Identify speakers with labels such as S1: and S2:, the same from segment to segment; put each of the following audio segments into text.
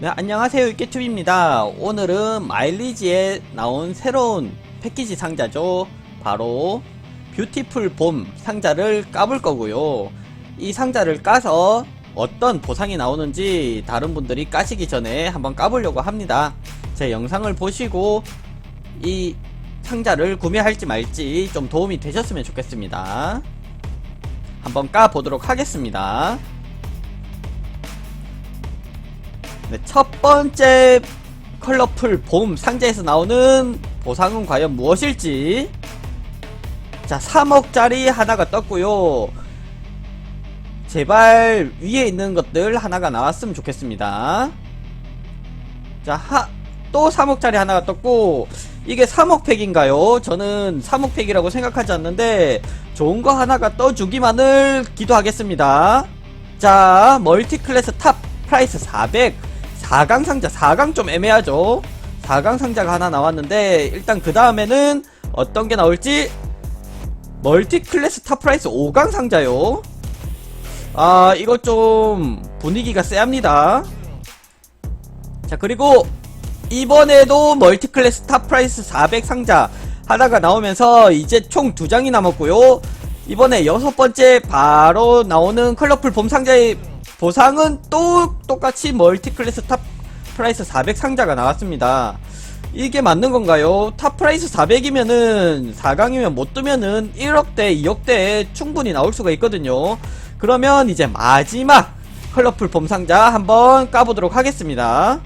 S1: 네, 안녕하세요. 이깨튜브입니다. 오늘은 마일리지에 나온 새로운 패키지 상자죠. 바로 뷰티풀 봄 상자를 까볼 거고요. 이 상자를 까서 어떤 보상이 나오는지 다른 분들이 까시기 전에 한번 까보려고 합니다. 제 영상을 보시고 이 상자를 구매할지 말지 좀 도움이 되셨으면 좋겠습니다. 한번 까보도록 하겠습니다. 네, 첫 번째 컬러풀 봄 상자에서 나오는 보상은 과연 무엇일지. 자 3억짜리 하나가 떴고요. 제발 위에 있는 것들 하나가 나왔으면 좋겠습니다. 자또 3억짜리 하나가 떴고 이게 3억 팩인가요? 저는 3억 팩이라고 생각하지 않는데 좋은 거 하나가 떠주기만을 기도하겠습니다. 자 멀티클래스 탑 프라이스 400 4강 상자 4강 좀 애매하죠? 4강 상자가 하나 나왔는데 일단 그 다음에는 어떤 게 나올지? 멀티 클래스 탑 프라이스 5강 상자요. 아 이거 좀 분위기가 쎄합니다. 자 그리고 이번에도 멀티 클래스 탑 프라이스 400 상자 하나가 나오면서 이제 총 두 장이 남았고요. 이번에 여섯 번째 바로 나오는 컬러풀 봄 상자의 보상은 또 똑같이 멀티 클래스 탑 프라이스 400 상자가 나왔습니다. 이게 맞는 건가요? 탑 프라이스 400이면은 4강이면 못 뜨면은 1억대, 2억대에 충분히 나올 수가 있거든요. 그러면 이제 마지막 컬러풀 봄 상자 한번 까보도록 하겠습니다.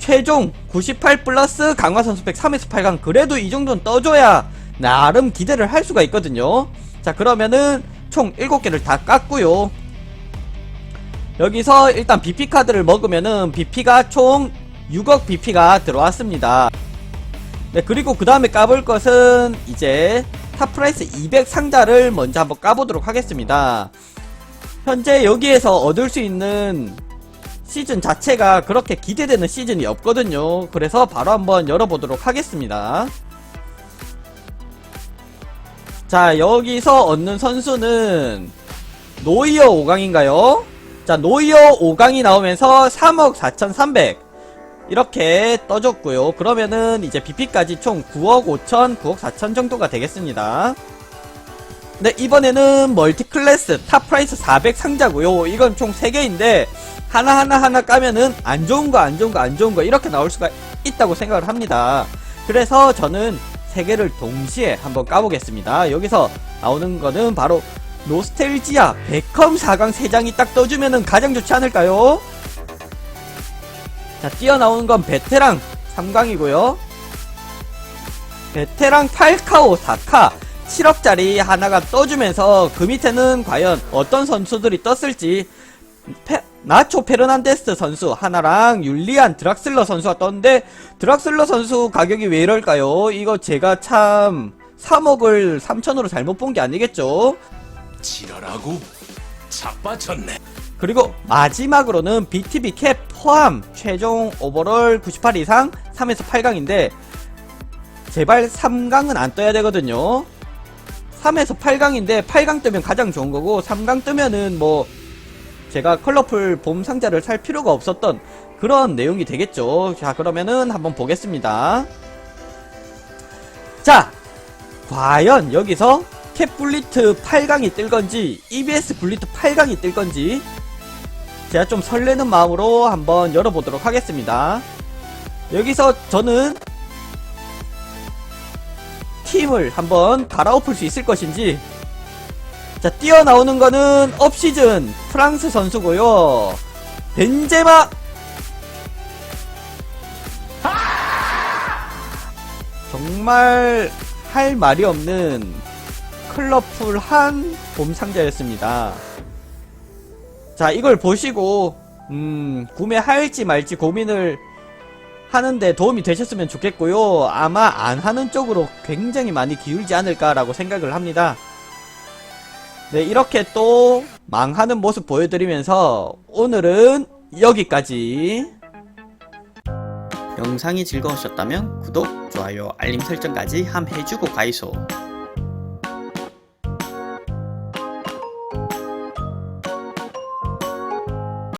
S1: 최종 98 플러스 강화 선수팩 3에서 8강 그래도 이 정도는 떠줘야 나름 기대를 할 수가 있거든요. 자 그러면은 총 7개를 다 깠고요. 여기서 일단 BP 카드를 먹으면은 BP가 총 6억 BP가 들어왔습니다. 네, 그리고 그 다음에 까볼 것은 이제 탑 프라이스 200 상자를 먼저 한번 까보도록 하겠습니다. 현재 여기에서 얻을 수 있는 시즌 자체가 그렇게 기대되는 시즌이 없거든요. 그래서 바로 한번 열어보도록 하겠습니다. 자, 여기서 얻는 선수는 노이어 5강인가요? 자, 노이어 5강이 나오면서 3억 4,300 이렇게 떠줬고요. 그러면은 이제 BP까지 총 9억 5천, 9억 4천 정도가 되겠습니다. 네, 이번에는 멀티클래스 탑 프라이스 400 상자고요. 이건 총 3개인데 하나하나 하나 까면은 안 좋은 거, 안 좋은 거, 안 좋은 거 이렇게 나올 수가 있다고 생각을 합니다. 그래서 저는 3개를 동시에 한번 까보겠습니다. 여기서 나오는 거는 바로 노스텔지아 베컴 4강 3장이 딱 떠주면은 가장 좋지 않을까요? 자, 뛰어나오는 건 베테랑 3강이고요. 베테랑 8카오 4카 7억짜리 하나가 떠주면서 그 밑에는 과연 어떤 선수들이 떴을지 페, 나초 페르난데스 선수 하나랑 율리안 드락슬러 선수가 떴는데 드락슬러 선수 가격이 왜 이럴까요? 이거 제가 참 3억을 3천으로 잘못 본 게 아니겠죠?
S2: 지랄하고 자빠졌네.
S1: 그리고 마지막으로는 BTB 캡 포함 최종 오버롤 98 이상 3에서 8강인데 제발 3강은 안 떠야 되거든요. 3에서 8강인데 8강 뜨면 가장 좋은 거고 3강 뜨면은 뭐 제가 컬러풀 봄 상자를 살 필요가 없었던 그런 내용이 되겠죠. 자 그러면은 한번 보겠습니다. 자 과연 여기서 캡 블리트 8강이 뜰 건지 EBS 블리트 8강이 뜰 건지 제가 좀 설레는 마음으로 한번 열어보도록 하겠습니다. 여기서 저는 팀을 한번 갈아엎을 수 있을 것인지 자 뛰어나오는 거는 업시즌 프랑스 선수고요 벤제마 정말 할 말이 없는 컬러풀한 봄 상자였습니다 자 이걸 보시고 음 구매할지 말지 고민을 하는데 도움이 되셨으면 좋겠고요. 아마 안 하는 쪽으로 굉장히 많이 기울지 않을까라고 생각을 합니다. 네, 이렇게 또 망하는 모습 보여드리면서 오늘은 여기까지. 영상이 즐거우셨다면 구독, 좋아요, 알림 설정까지 함 해주고 가이소.